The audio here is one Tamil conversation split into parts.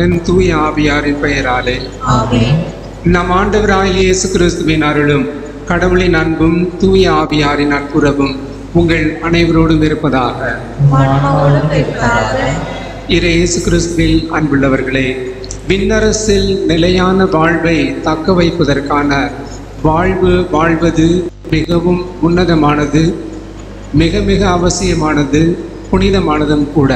மகன் தூய ஆவியாரின் பெயராலே. நம் ஆண்டவராகிய இயேசு கிறிஸ்துவின் அருளும் கடவுளின் அன்பும் தூய ஆவியாரின் நட்புறவும் உங்கள் அனைவரோடும் இருப்பதாக. இறை இயேசு கிறிஸ்துவில் அன்புள்ளவர்களே விண்ணரசில் நிலையான வாழ்வை தக்க வைப்பதற்கான வாழ்வு வாழ்வது மிகவும் உன்னதமானது மிக மிக அவசியமானது புனிதமானதும் கூட.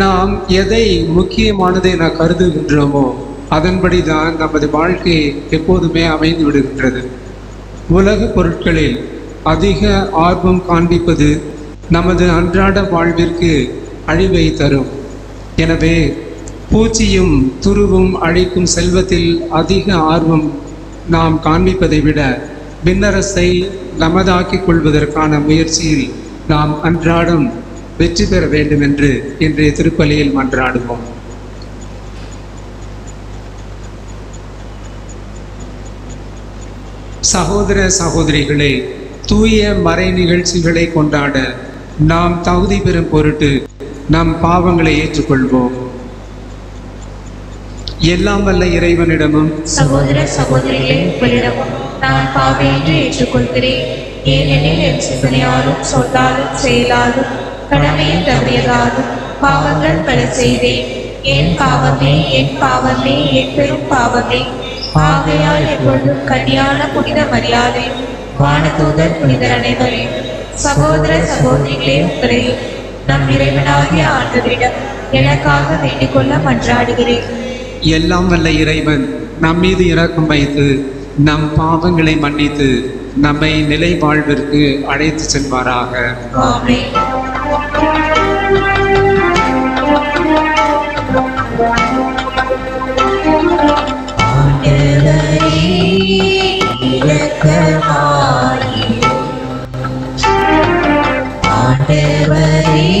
நாம் எதை முக்கியமானது என கருதுகின்றோமோ அதன்படி தான் நமது வாழ்க்கை எப்போதுமே அமைந்து விடுகின்றது. உலக பொருட்களில் அதிக ஆர்வம் காண்பிப்பது நமது அன்றாட வாழ்விற்கு அழிவை தரும். எனவே பூச்சியும் துருவும் அழிக்கும் செல்வத்தில் அதிக ஆர்வம் நாம் காண்பிப்பதை விட விண்ணரசை நமதாக்கிக் கொள்வதற்கான முயற்சியில் நாம் அன்றாடம் வெற்றி பெற வேண்டும் என்று இன்றைய திருப்பலியில் மன்றாடுவோம். சகோதர சகோதரிகளே தூய மறை நிகழ்ச்சிகளை கொண்டாட நாம் தகுதி பெறும் பொருட்டு நம் பாவங்களை ஏற்றுக்கொள்வோம். எல்லாம் வல்ல இறைவனிடமும் சகோதர சகோதரிகளே உங்களிடமும் நான் ஏற்றுக்கொள்கிறேன். ஏனெனில் என் சிந்தனையாலும் சொல்லாலும் செயலாலும் கடமையை தவறியதாலும் பாவங்கள் பல செய்தேன். என் பாவமே என் பாவமே என் பெரும் பாவமே. ஆகையால் எப்பொழுதும் கல்யாண புனித மரியாதை வானதூதர் புனிதர் அனைவரையும் சகோதர சகோதரிகளே உங்களையும் நம் இறைவனாகிய ஆண்டவரிடம் எனக்காக வேண்டிக் கொள்ள மன்றாடுகிறேன். எல்லாம் வல்ல இறைவன் நம் மீது இறக்கம் வைத்து நம் பாவங்களை மன்னித்து நம்மை நிலை வாழ்விற்கு அழைத்து செல்வாராக. ஆமென். ஆண்டவரே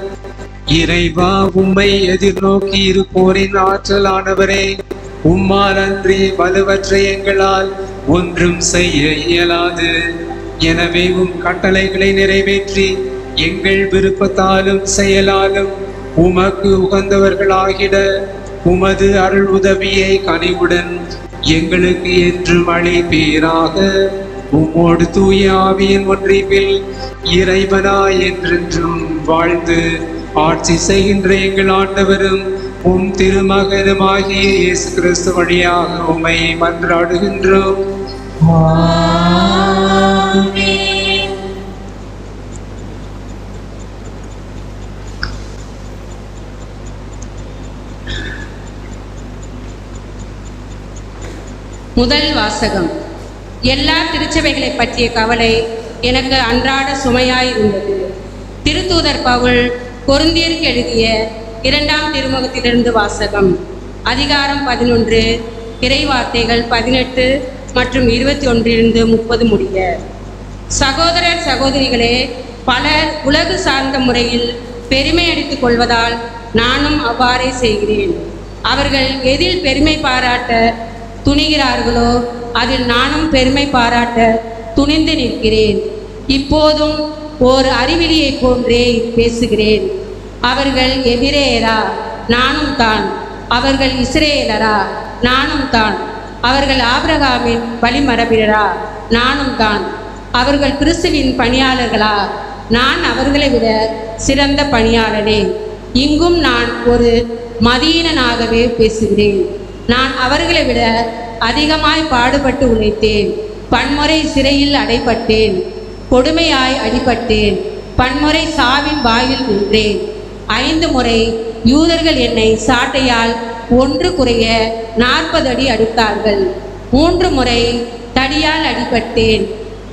இறைவா உம்மை எதிர்நோக்கி இருப்போரின் ஆற்றலானவரே. உம்மால் அன்றி வலுவற்ற எங்களால் ஒன்றும் செய்ய இயலாது. எனவே உம் கட்டளைகளை நிறைவேற்றி எங்கள் விருப்பத்தாலும் செயலாலும் உமக்கு உகந்தவர்களாகிட உமது அருள் உதவியை கனிவுடன் எங்களுக்கு என்றும் அளிப்பீராக. உம்மோடு தூய ஆவியின் ஒன்றிப்பில் இறைவனாய் என்றென்றும் வாழ்ந்து ஆட்சி செய்கின்ற எங்கள் ஆண்டவரும் உம் திருமகனுமாகிய இயேசு கிறிஸ்து வழியாக உம்மை மன்றாடுகின்றோம். முதல் வாசகம். எல்லா திருச்சபைகளை பற்றிய கவலை எனக்கு அன்றாட சுமையாய் இருந்தது திருத்தூதர் பவுல் பொருந்தியருக்கு எழுதிய இரண்டாம் திருமுகத்திலிருந்து வாசகம். அதிகாரம் பதினொன்று இறைவார்த்தைகள் பதினெட்டு மற்றும் இருபத்தி ஒன்றிலிருந்து முப்பது முடிய சகோதரர் சகோதரிகளே பலர் உலகு சார்ந்த முறையில் பெருமை அடித்துக் கொள்வதால் நானும் அவ்வாறே செய்கிறேன். அவர்கள் எதில் பெருமை பாராட்ட துணிகிறார்களோ அதில் நானும் பெருமை பாராட்ட துணிந்து நிற்கிறேன். இப்போதும் ஓர் அறிவிலியை போன்றே பேசுகிறேன். அவர்கள் எபிரேயரா? நானும் தான். அவர்கள் இஸ்ரேலரா? நானும் தான். அவர்கள் ஆபிரகாமின் வழிமரபினரா? நானும் தான். அவர்கள் கிறிஸ்துவின் பணியாளர்களா? நான் அவர்களை விட சிறந்த பணியாளனே. இங்கும் நான் ஒரு மதியீனனாகவே பேசுகிறேன். நான் அவர்களை விட அதிகமாய் பாடுபட்டு உழைத்தேன். பன்முறை சிறையில் அடைப்பட்டேன். கொடுமையாய் அடிபட்டேன். பன்முறை சாவின் வாயில் நின்றேன். ஐந்து முறை யூதர்கள் என்னை சாட்டையால் ஒன்று குறைய நாற்பது அடி அடித்தார்கள். மூன்று முறை தடியால் அடிபட்டேன்.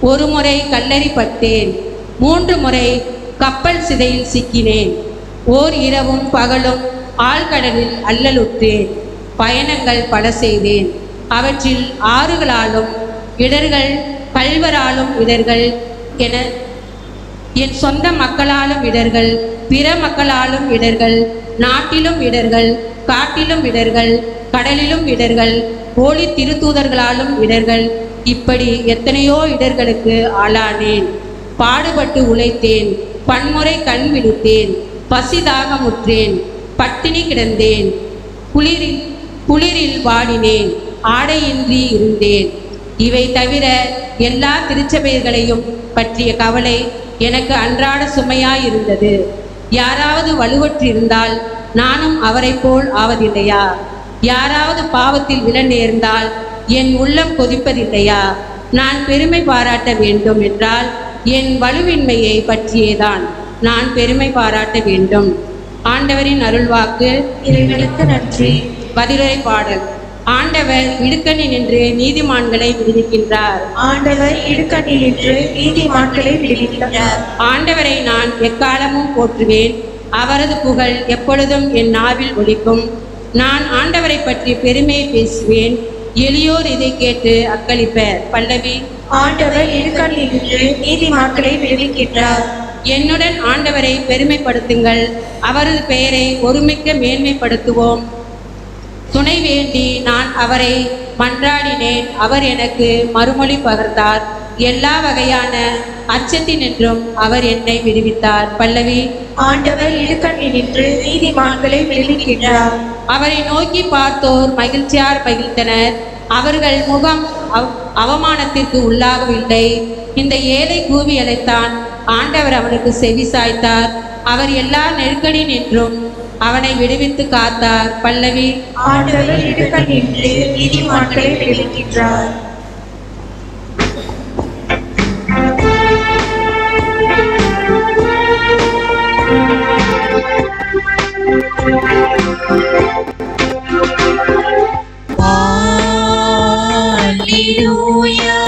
ஒரு முறை கல்லறிப்பட்டேன் மூன்று முறை கப்பல் சிதையில் சிக்கினேன். ஓர் இரவும் பகலும் ஆழ்கடலில் அல்லலுற்றேன். பயணங்கள் பல செய்தேன். அவற்றில் ஆறுகளாலும் இடர்கள் கல்வராலும் இடர்கள் என என் சொந்த மக்களாலும் இடர்கள் பிற மக்களாலும் இடர்கள் நாட்டிலும் இடர்கள் காட்டிலும் இடர்கள் கடலிலும் இடர்கள் போலி திருத்தூதர்களாலும் இடர்கள் இப்படி எத்தனையோ இடர்களுக்கு ஆளானேன். பாடுபட்டு உழைத்தேன் பன்முறை கண் விடுத்தேன் பசிதாகமுற்றேன் பட்டினி கிடந்தேன் குளிரில் குளிரில் வாடினேன் ஆடையின்றி இருந்தேன். இவை தவிர எல்லா திருச்சபைகளையும் பற்றிய கவலை எனக்கு அன்றாட சுமையாயிருந்தது. யாராவது வலுவற்றிருந்தால் நானும் அவரைப் போல் ஆவதில்லையா? யாராவது பாவத்தில் விழ நேர்ந்தால் என் உள்ளம் கொதிப்பதில்லையா? நான் பெருமை பாராட்ட வேண்டும் என்றால் என் வலுவின்மையை பற்றியேதான் நான் பெருமை பாராட்ட வேண்டும். ஆண்டவரின் அருள்வாக்கு. இறைவனுக்கு நன்றி. பதிலுரை பாடல். ஆண்டவர் இடுக்கணி நின்று நீதிமான்களை விடுவிக்கின்றார். ஆண்டவர் இடுக்கண்ணில் நின்று நீதிமான்களை விடுவிக்கின்றார். ஆண்டவரை நான் எக்காலமும் போற்றுவேன். அவரது புகழ் எப்பொழுதும் என் நாவில் ஒலிக்கும். நான் ஆண்டவரை பற்றி பெருமையை பேசுவேன். எளியோர் இதை கேட்டு அக்களிப்பர். பல்லவி. ஆண்டவர் இடுக்கண்ணில் நின்று நீதிமான்களை விடுவிக்கின்றார். என்னுடன் ஆண்டவரை பெருமைப்படுத்துங்கள். அவரது பெயரை ஒருமிக்க மேன்மைப்படுத்துவோம். துணை வேண்டி நான் அவரை மன்றாடினேன். அவர் எனக்கு மறுமொழி பகர்ந்தார். எல்லா வகையான அச்சத்தினின்றும் அவர் என்னை விடுவித்தார். பல்லவி ஆண்டவர் இடுக்கண்ணில் நின்று நீதிமான்களை விடுவிக்கின்றார். அவரை நோக்கி பார்த்தோர் மகிழ்ச்சியார் மகிழ்ந்தனர். அவர்கள் முகம் அவ- அவமானத்திற்கு உள்ளாகவில்லை. இந்த ஏழை கூவி அழைத்தான் ஆண்டவர் அவனுக்கு செவி சாய்த்தார். அவர் எல்லா நெருக்கடி நின்றும் அவனை விடுவித்து காத்தார் பல்லவி ஆண்டவர் இடுக்கண்ணில் நின்று நீதிமான்களை விடுவிக்கின்றார் Hallelujah. Hallelujah.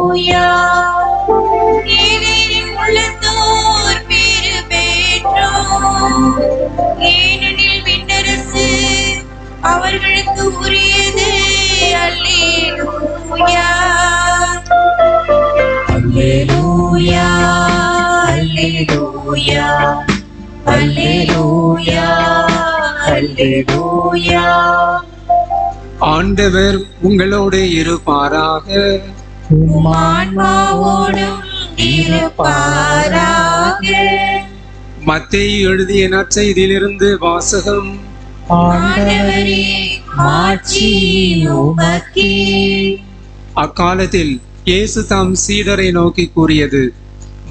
ஆண்டவர் உங்களோடு இருப்பாராக. ஆன்மாவோடும் இருப்பாராக. மத்தேயு எழுதிய நற்செய்தியிலிருந்து வாசகம். ஆண்டவரே ஆட்சி உமக்கே. அக்காலத்தில் இயேசு தாம் சீடரை நோக்கி கூறியது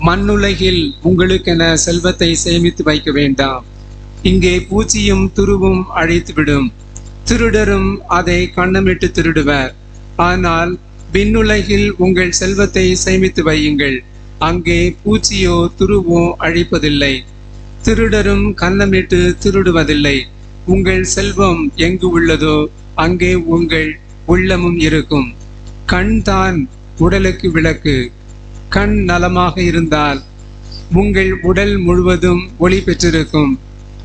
மண்ணுலகில் உங்களுக்கென செல்வத்தை சேமித்து வைக்க வேண்டாம். இங்கே பூச்சியும் துருவும் அழித்துவிடும். திருடரும் அதை கண்ணமிட்டு திருடுவர். ஆனால் விண்ணுலகில் உங்கள் செல்வத்தை சேமித்து வையுங்கள். அங்கே பூச்சியோ துருவோ அழிப்பதில்லை. திருடரும் கண்ணமிட்டு திருடுவதில்லை. உங்கள் செல்வம் எங்கு உள்ளதோ அங்கே உங்கள் உள்ளமும் இருக்கும். கண் தான் உடலுக்கு விளக்கு. கண் நலமாக இருந்தால் உங்கள் உடல் முழுவதும் ஒளி பெற்றிருக்கும்.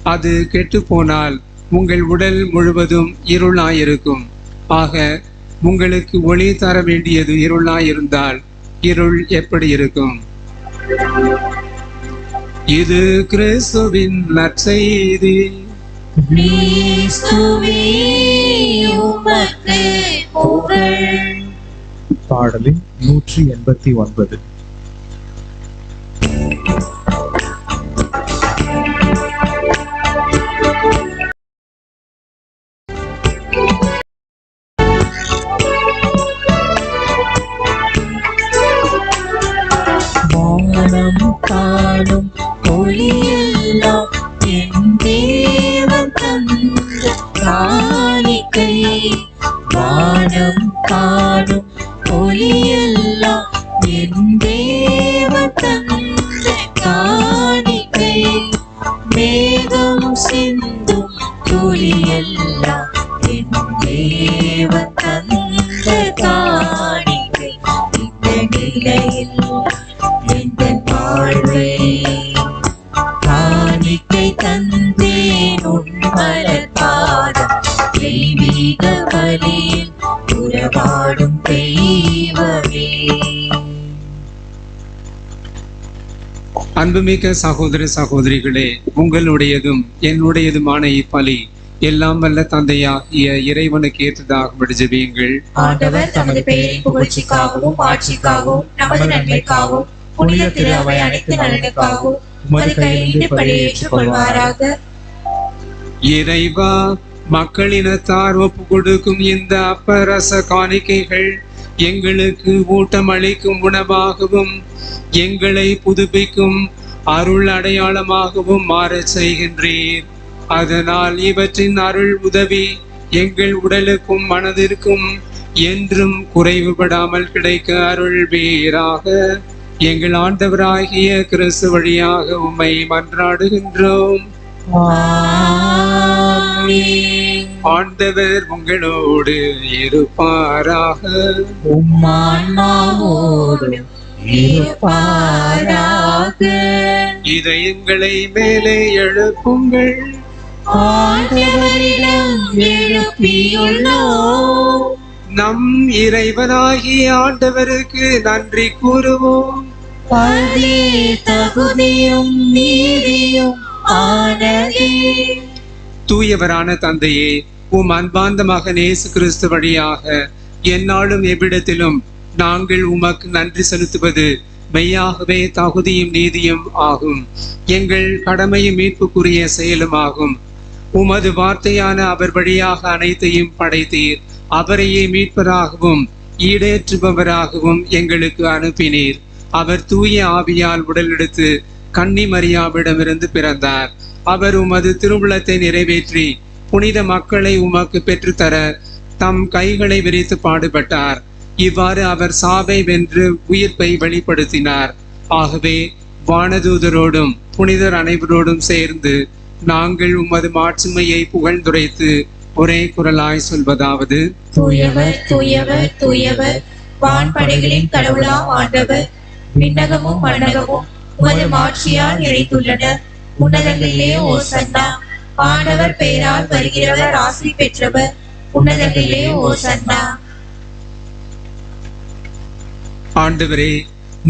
அது கெட்டுப்போனால் உங்கள் உடல் முழுவதும் இருளாயிருக்கும். ஆக உங்களுக்கு ஒளி தர வேண்டியது இருளாயிருந்தால் இருள் எப்படி இருக்கும்? இது கிறிஸ்துவின் நற்செய்தி. கிறிஸ்துவே உமக்கு புகழ். பாடலின் நூற்றி எண்பத்தி ஒன்பது. அன்புமிக்க சகோதர சகோதரிகளே உங்களுடையதும் என்னுடையதுமான இப்பலி எல்லாம் வல்ல தந்தையாகிய இறைவனுக்கு ஏற்றதாக ஜெபியுங்கள் ஆண்டவர் தமது பெயரின் புகழ்ச்சிக்காகவும் ஆட்சிக்காகவும் நமது நன்மைக்காகவும் புனித திரு அவை அனைத்து நலனுக்காகவும் உமது கையிலிருந்து பழியேற்றுக் கொள்வாராக இறைவா மக்களினத்தார் ஒப்பு கொடுக்கும் இந்த அப்பரச காணிக்கைகள் எங்களுக்கு ஊட்டம் அளிக்கும் உணவாகவும் எங்களை புதுப்பிக்கும் அருள் அடையாளமாகவும் மாறச் செய்கின்றீர். அதனால் இவற்றின் அருள் உதவி எங்கள் உடலுக்கும் மனதிற்கும் என்றும் குறைவுபடாமல் கிடைக்க அருள் வீராக எங்கள் ஆண்டவராகிய கிறிஸ்து வழியாக உம்மை மன்றாடுகின்றோம். ஆண்டவர் உங்களோடு இருப்பாராக. உம்மான்மாவோடு இருப்பாராக. இதயங்களை மேலே எழுப்புங்கள். ஆண்டவரிடம் எழுப்பியுள்ளோம். நம் இறைவனாகிய ஆண்டவருக்கு நன்றி கூறுவோம். அதே தகுதியும் நீதியும் ஆனதே. தூயவரான தந்தையே உம் அன்பார்ந்த மகன் இயேசு கிறிஸ்து வழியாக எந்நாளும் எவ்விடத்திலும் நாங்கள் உமக்கு நன்றி செலுத்துவது மெய்யாகவே தகுதியும் நீதியும் ஆகும். எங்கள் கடமையும் மீட்புக்குரிய செயலும் ஆகும் உமது வார்த்தையான அவர் வழியாக அனைத்தையும் படைத்தீர். அவரையே மீட்பராகவும் ஈடேற்றுபவராகவும் எங்களுக்கு அனுப்பினீர். அவர் தூய ஆவியால் உடலெடுத்து கன்னி மரியாவிடமிருந்து பிறந்தார். அவர் உமது திருவுளத்தை நிறைவேற்றி புனித மக்களை உமக்கு பெற்றுத்தர தம் கைகளை விரித்து பாடுபட்டார். இவ்வாறு அவர் சாவை வென்று உயிர்ப்பை வெளிப்படுத்தினார். ஆகவே வானதூதரோடும் புனிதர் அனைவரோடும் சேர்ந்து நாங்கள் உமது மாட்சிமையை புகழ்ந்துரைத்து ஒரே குரலாய் சொல்வதாவது. தூயவர் தூயவர் தூயவர். வான்படைகளின் கடவுளா ஆண்டவர். விண்ணகமும் மண்ணகமும் உமது மாட்சியால் நிறைத்துள்ளன உன்னதங்களிலே ஓசன்னா ஆண்டவர் பெயரால் வருகிறவர் ஆசை பெற்றவர். உன்னதங்களிலே ஓசன்னா ஆண்டவரே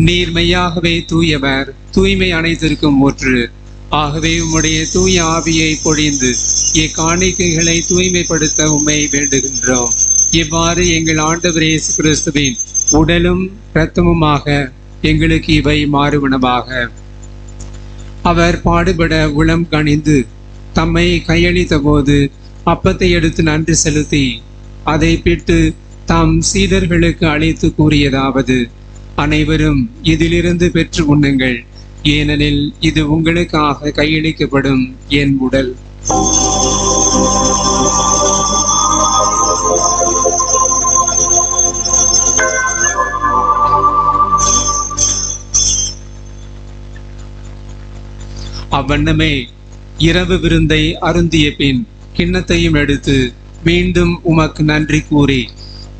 நீர்மையாகவே தூயவர். தூய்மை அனைத்திற்கும் ஒற்று ஆகவே உம்முடைய தூய ஆவியை பொழிந்து இக்காணிக்கைகளை தூய்மைப்படுத்த உம்மை வேண்டுகின்றோம். இவ்வாறு எங்கள் ஆண்டவர் இயேசு கிறிஸ்துவின் உடலும் இரத்தமுமாக எங்களுக்கு இவை மாறுவனவாக. அவர் பாடுபட உளம் கணிந்து தம்மை கையளித்த போது அப்பத்தை எடுத்து நன்றி செலுத்தி அதை பிட்டு தாம் சீடர்களுக்கு அழைத்து கூறியதாவது அனைவரும் இதிலிருந்து பெற்று உண்ணுங்கள். ஏனெனில் இது உங்களுக்காக கையளிக்கப்படும் என் உடல். அவ்வண்ணமே இரவு விருந்தை அருந்திய பின் கிண்ணத்தையும் எடுத்து மீண்டும் உமக்கு நன்றி கூறி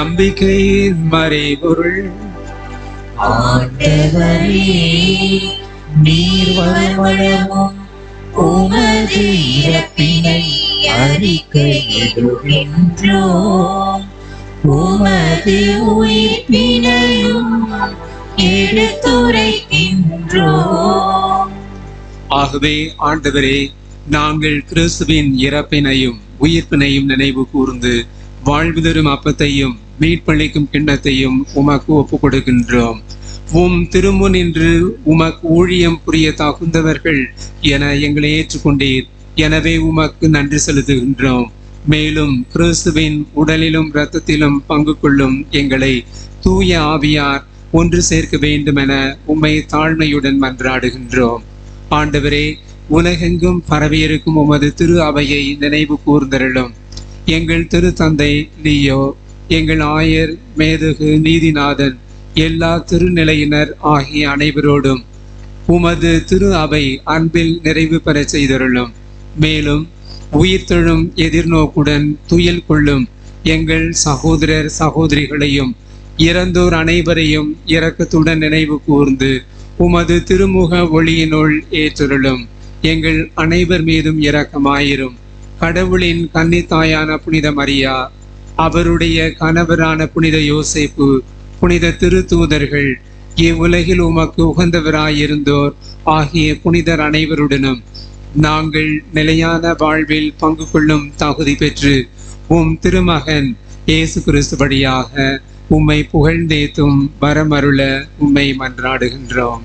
நம்பிக்கையின் மறைபொருள். நீர் வருமளவும் உமது இறப்பினை அறிக்கையிடுகின்றோம். உமது உயிர்ப்பினையும் எடுத்துரைக்கின்றோம். ஆகவே ஆண்டவரே நாங்கள் கிறிஸ்துவின் இறப்பினையும் உயிர்ப்பினையும் நினைவு கூர்ந்து வாழ்வு தரும் அப்பத்தையும் மீட்பளிக்கும் கிண்ணத்தையும் உமக்கு ஒப்புக் கொடுக்கின்றோம் உம் திருமுனின்று உமக்கு ஊழியம் புரிய தகுந்தவர்கள் என எங்களை ஏற்றுக்கொண்டீர். எனவே உமக்கு நன்றி செலுத்துகின்றோம். மேலும் கிறிஸ்துவின் உடலிலும் இரத்தத்திலும் பங்கு கொள்ளும் எங்களை தூய ஆவியார் ஒன்று சேர்க்க வேண்டும் என உம்மை தாழ்மையுடன் மன்றாடுகின்றோம். ஆண்டவரே உலகெங்கும் பரவியிருக்கும் உமது திரு அவையை நினைவு கூர்ந்தருளும். எங்கள் திரு தந்தை லியோ எங்கள் ஆயர் மேதகு நீதிநாதன் எல்லா திருநிலையினர் ஆகிய அனைவரோடும் உமது திரு அவை அன்பில் நிறைவு பெறச் செய்தருளும். மேலும் உயிர்த்தெழும் எதிர்நோக்குடன் துயில் கொள்ளும் எங்கள் சகோதரர் சகோதரிகளையும் இறந்தோர் அனைவரையும் இரக்கத்துடன் நினைவு கூர்ந்து உமது திருமுக ஒளியினுள் ஏற்றருளும். எங்கள் அனைவர் மீதும் இரக்கமாயிரும். கடவுளின் கன்னித்தாயான புனித மரியா அவருடைய கணவரான புனித யோசேப்பு புனித திருத்தூதர்கள் இவ்வுலகில் உமக்கு உகந்தவராயிருந்தோர் ஆகிய புனிதர் அனைவருடனும் நாங்கள் நிலையான வாழ்வில் பங்கு கொள்ளும் தகுதி பெற்று உம் திருமகன் இயேசு கிறிஸ்து வழியாக உம்மை புகழ்ந்தேத்தும் வரமருள உம்மை மன்றாடுகின்றோம்.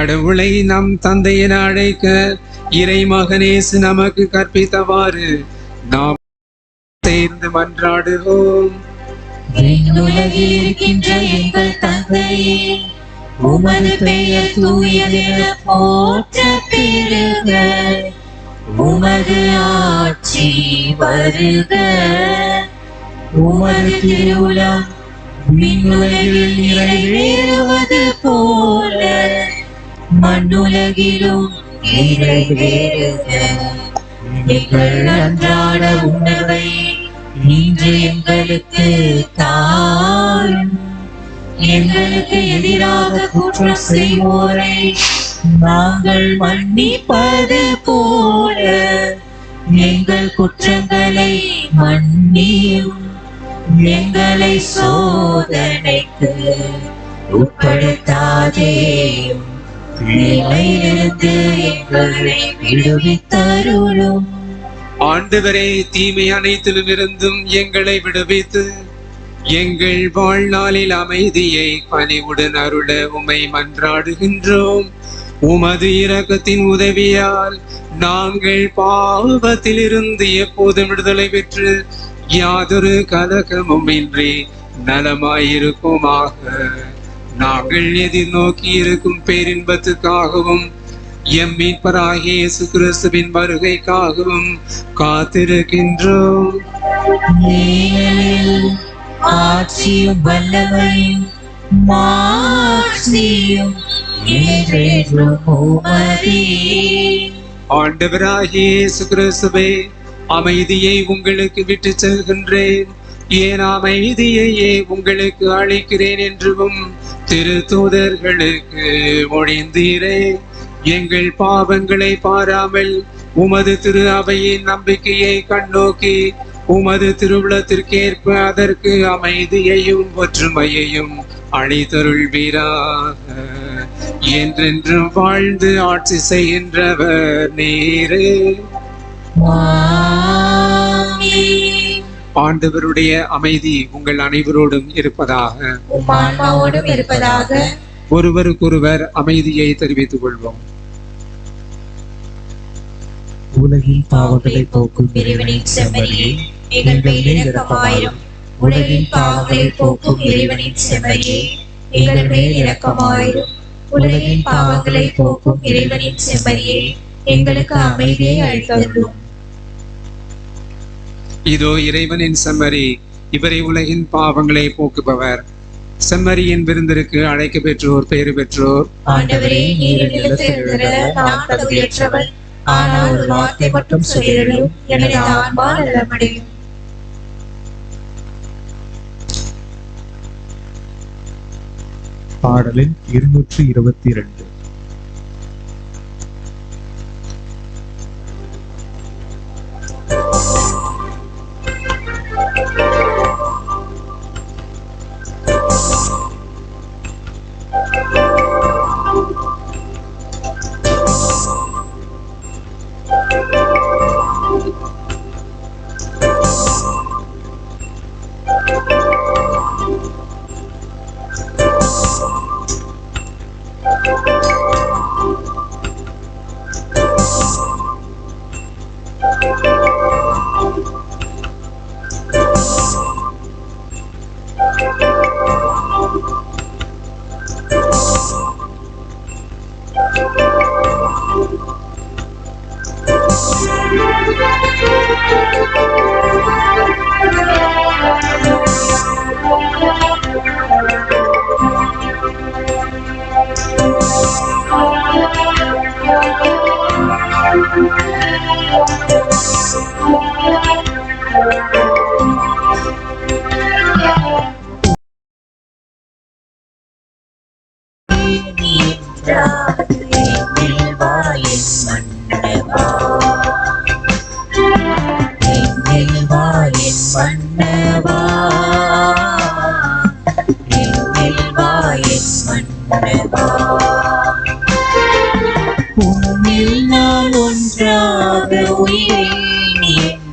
கடவுளை நம் தந்தை அழைக்க இறை மகனேசு நமக்கு கற்பித்தவாறு நாம் சேர்ந்து மன்றாடுவோம். விண்ணுலகில் இருக்கின்ற எங்கள் தந்தையே உமது பெயர் தூயதென போற்ற உமது ஆட்சி வருக. உமது திருவிழா விண்ணுலகில் நிறைவேறுவது போல. மண்ணுலகிலும் நிறைவேறுக எங்கள் அன்றாட உணவை இன்று எங்களுக்கு தாரும் எங்களுக்கு எதிராக குற்றம் செய்வோரை நாங்கள் மன்னிப்பது போல. எங்கள் குற்றங்களை மன்னியும் எங்களை சோதனைக்கு உட்படுத்தாதேயும் விடுவித்தருளும். ஆண்டவரே தீமை அனைத்திலும் இருந்தும் எங்களை விடுவித்து எங்கள் வாழ்நாளில் அமைதியை பணிவுடன் அருள உமை மன்றாடுகின்றோம். உமது இரக்கத்தின் உதவியால் நாங்கள் பாவத்திலிருந்து எப்போதும் விடுதலை பெற்று யாதொரு கலகமும் இன்றி நலமாயிருக்குமாக. நாங்கள் எதிர்நோக்கி இருக்கும் பேரின்பத்துக்காகவும் எம் மீட்பராகிய இயேசு கிறிஸ்துவின் வருகைக்காகவும் காத்திருக்கின்றோம் ஆட்சியும் வல்லமையும் மாட்சியும். ஆண்டவராகிய கிறிஸ்துவே அமைதியை உங்களுக்கு விட்டு செல்கின்றேன் ஏன் அமைதியையே உங்களுக்கு அளிக்கிறேன் என்றும் திரு தூதர்களுக்கு மொழிந்தீரே எங்கள் பாவங்களை பாராமல் உமது திரு அவையின் நம்பிக்கையை கண்ணோக்கி உமது திருவுளத்திற்கேற்ப அதற்கு அமைதியையும் ஒற்றுமையையும் அளித்தருள்வீராக என்றென்றும் வாழ்ந்து ஆட்சி செய்கின்றவர் நீரே ஆமென். ஆண்டவருடைய அமைதி உங்கள் அனைவரோடும் இருப்பதாக. இருப்பதாக. ஒருவருக்கொருவர் அமைதியை தெரிவித்துக் கொள்வோம். உலகின் பாவங்களை போக்கும் இறைவனின் செம்மறியே எங்கள் இரக்கமாயிரும் உலகின் பாவங்களை போக்கும் இறைவனின் செம்மறியே எங்கள் மேல் இரக்கமாயிரும் உலகின் பாவங்களை போக்கும் இறைவனின் செம்மறியே எங்களுக்கு அமைதியை அளித்தருளும். இதோ இறைவனின் செம்மறி இவரை உலகின் பாவங்களை போக்குபவர். செம்மறியின் விருந்திற்கு அழைக்க பெற்றோர் பேறு பெற்றோர். ஆண்டவரே நீர் நிலத்தில் எழுந்திர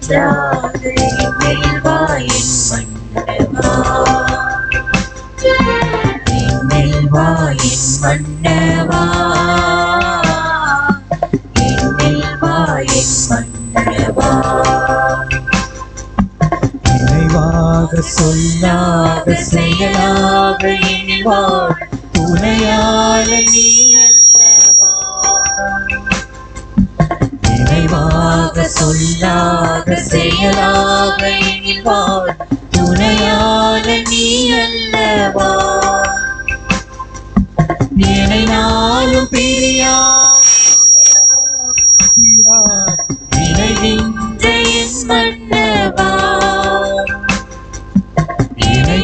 என்றாக என்னில் மன்னவா என்னில் மன்னவா என்னில் மன்னவா நினைவாக சொல்லாத செயலாக துணையாள நீ செயலாக என் வாழ் நீ அல்லவா என்னை நாளும் பிரியா நினைவின்ற என் மன்னவா? என்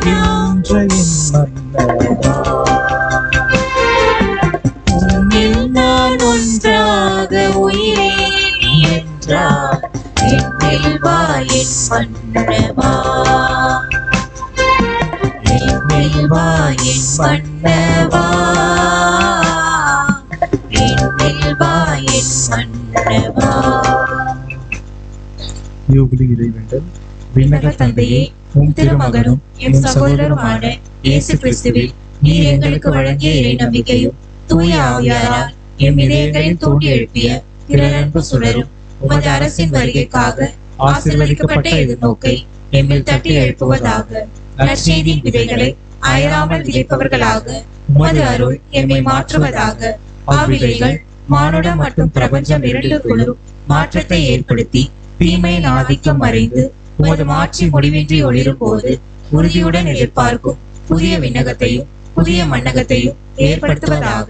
மன்னவா? உன்னில் நான் ஒன்றாக உயிரே என்றார். என்னில் என் மன்னவா என் மன்னவா மன்னவா யோகுலி இறைவேண்டல் விண்ணக தந்தையே உம் திருமகனும் எம் சகோதரருமான இயேசு கிறிஸ்துவில் நீர் எங்களுக்கு வழங்கிய இறை நம்பிக்கையும் தூய ஆவியாரால் எம் இதயங்களில் தூண்டி எழுப்பிய சுடரும் உமது அரசின் வருகைக்காக ஆசீர்வதிக்கப்பட்ட நோக்கை எம்மில் தட்டி எழுப்புவதாக. நற்செய்தியின் விதைகளை அயராமல் விதைப்பவர்களாக உமது அருள் எம்மை மாற்றுவதாக. ஆவிலைகள் மானுடம் மற்றும் பிரபஞ்சம் இரண்டுக்குள்ளும் மாற்றத்தை ஏற்படுத்தி தீமையின் ஆதிக்கம் மறைந்து உமது மாற்றி முடிவின்றி ஒளிரும் போது உறுதியுடன் எதிர்பார்க்கும் புதிய விண்ணகத்தையும் புதிய மண்ணகத்தையும் ஏற்படுத்துவதாக.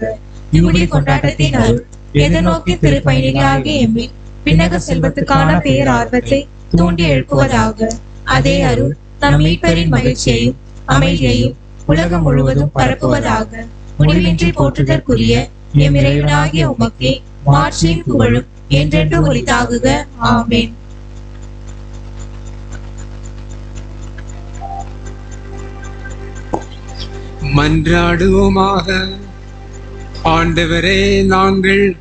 யூடி கொண்டாட்டத்தின் அருள் எதிர்நோக்கி திருப்பயணிகளாகிய எம்மில் விண்ணக செல்வத்துக்கான பேர் ஆர்வத்தை தூண்டி எழுப்புவதாக. அதே அருள் தம் மீட்பரின் மகிழ்ச்சியையும் அமைதியையும் உலகம் முழுவதும் பரப்புவதாக. முடிவின்றி போற்றுதற்குரிய எம் இறைவனாகிய உமக்கே மாட்சியின் புகழும் என்றென்றும் உரித்தாகுக. ஆமேன். மன்றாடுவோமாக. ஆண்டவரே நாங்கள்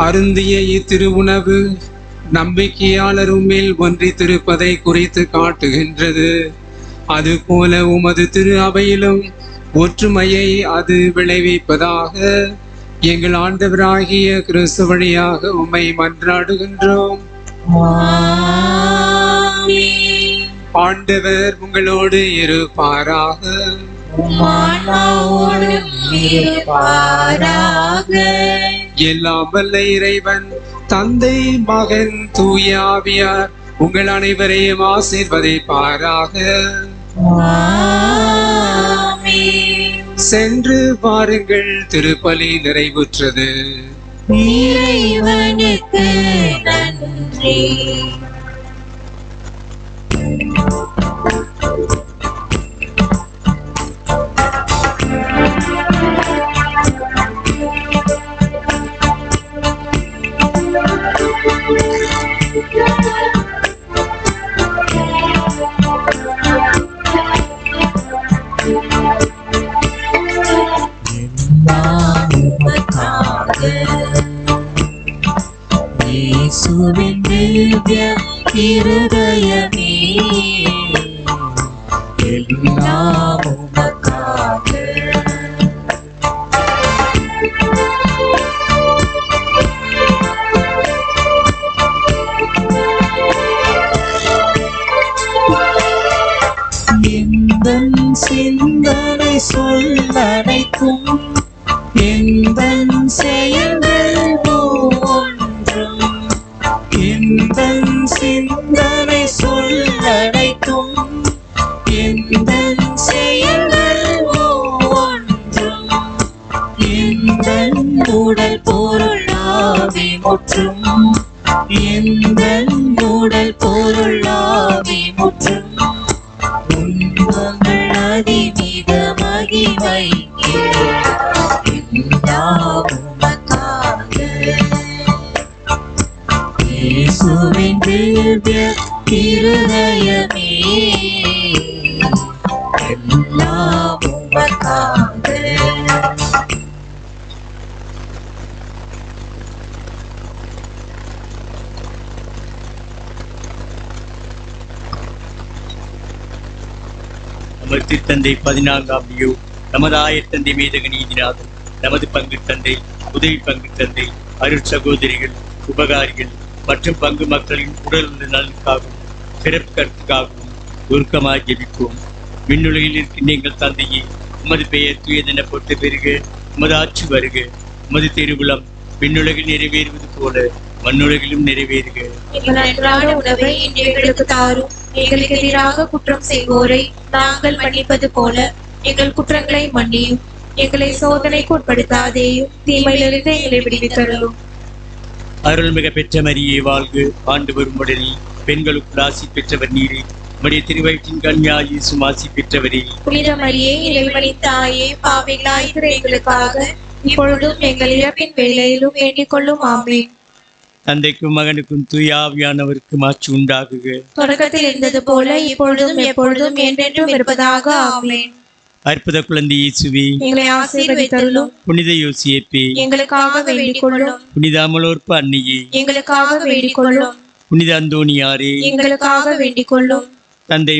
அருந்திய இத்திருவுணவு நம்பிக்கையாளரும் மேல் ஒன்றித்திருப்பதை குறித்து காட்டுகின்றது. அதுபோல உமது திரு அவையிலும் ஒற்றுமையை அது விளைவிப்பதாக எங்கள் ஆண்டவராகிய கிறிஸ்து வழியாக உம்மை மன்றாடுகின்றோம். ஆண்டவர் உங்களோடு இருப்பாராக. பாராக இருப்பாராக. எல்லாம் வல்ல இறைவன் தந்தை மகன் தூயாவியார் உங்கள் அனைவரையும் ஆசீர்வதிப்பாராக. சென்று பாருங்கள் திருப்பலி நிறைவுற்றது. இறைவனுக்கு நன்றி. எல்லாம் உமக்காக இயேசுவின் உடல் பொருள் ஆவி முற்றும். துன்பங்கள் அதிமிக மகிமை இயேசுவின் திவ்ய இருதயமே. எல்லாம் உமக்காக தந்தை பதினான்காம் லியோ நமது ஆயத்தந்தை மேதக நீதிநாதன் நமது பங்கு தந்தை உதவி பங்கு தந்தை அருள் சகோதரிகள் உபகாரிகள் மற்றும் பங்கு மக்களின் உடல் நலனுக்காகவும் சிறப்பு கருத்துக்காகவும் உருக்கமாக ஜெபிப்போம். விண்ணுலகில் இருக்கின்ற எங்கள் தந்தையே உமது பெயர் துயதென பொறுத்த பெருக உமது ஆட்சி வருக. உமது திருவிழம் விண்ணுலகில் நிறைவேறுவது போல மண்ணுலகிலும் நிறைவேறுக. உணவை தாரும். எங்களுக்கு எதிராக குற்றம் செய்வோரை நாங்கள் மன்னிப்பது போல எங்கள் குற்றங்களை மன்னியும். எங்களை சோதனைக்கு உட்படுத்தாதேயும் தீமையிலிருந்து எங்களை விடுவித்தருளும். அருள்மிக பெற்ற மரியே வாழ்க ஆண்டு வரும் உடனே பெண்களுக்கு ஆசி பெற்றவர் நீரே. உம்முடைய திருவயிற்றின் கன்யா இயேசும் ஆசி பெற்றவரே. புனித மரியே இறைவனின் தாயே பாவிகளாயிருக்கிற எங்களுக்காக இப்பொழுதும் எங்கள் இறப்பின் வேலையிலும் வேண்டிக் கொள்ளும். ஆமேன். தந்தைக்கும் மகனுக்கும் தூய ஆவியானவருக்கும் ஆட்சி உண்டாகுக. தொடக்கத்தில் இருந்தது போல இப்பொழுதும் எப்பொழுதும் என்றென்றும் இருப்பதாக ஆமேன். அற்புத குழந்தை இயேசுவே எங்களை ஆசீர்வதித்தருளும். புனித யோசியப்பே எங்களுக்காக வேண்டிக் கொள்ளும் புனித அமலோற்ப அன்னையே எங்களுக்காக வேண்டிக் கொள்ளும் புனித அந்தோணியாரே எங்களுக்காக வேண்டிக் கொள்ளும் தந்தை